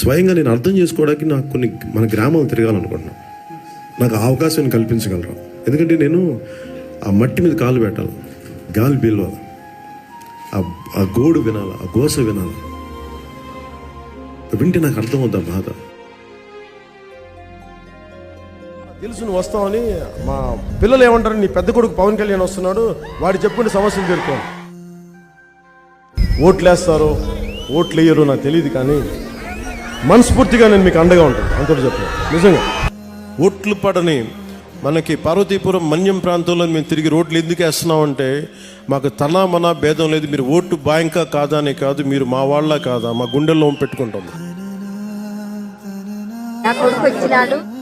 స్వయంగా నేను అర్థం చేసుకోవడానికి నాకు కొన్ని మన గ్రామాలు తిరగాలనుకుంటున్నాను నాకు ఆ అవకాశాన్ని కల్పించగలరు ఎందుకంటే నేను ఆ మట్టి మీద కాలు పెట్టాలి. గాలి పీలవాలి ఆ గోడు వినాలి. ఆ గోస వినాలి. వింటే నాకు అర్థమవుద్ది ఆ బాధ. తెలుసు నువ్వు వస్తావని మా పిల్లలు ఏమంటారు? నీ పెద్ద కొడుకు పవన్ కళ్యాణ్ వస్తున్నాడు. వాడు చెప్పుకునే సమస్యలు తీరుకోండి ఓట్లు ఓట్లు వేయరు నాకు తెలియదు కానీ మనస్ఫూర్తిగా నేను మీకు అండగా ఉంటాను. అంతటి చెప్పాను. నిజంగా. ఓట్లు పడని మనకి పార్వతీపురం మన్యం ప్రాంతంలో మేము తిరిగి రోడ్లు ఎందుకు వేస్తున్నామంటే మాకు తన మన భేదం లేదు. మీరు ఓటు బాయంకా కాదా అని కాదు మీరు మా వాళ్ళ కాదా? మా గుండెల్లో పెట్టుకుంటాం నా కొడుకు వచ్చినాడు.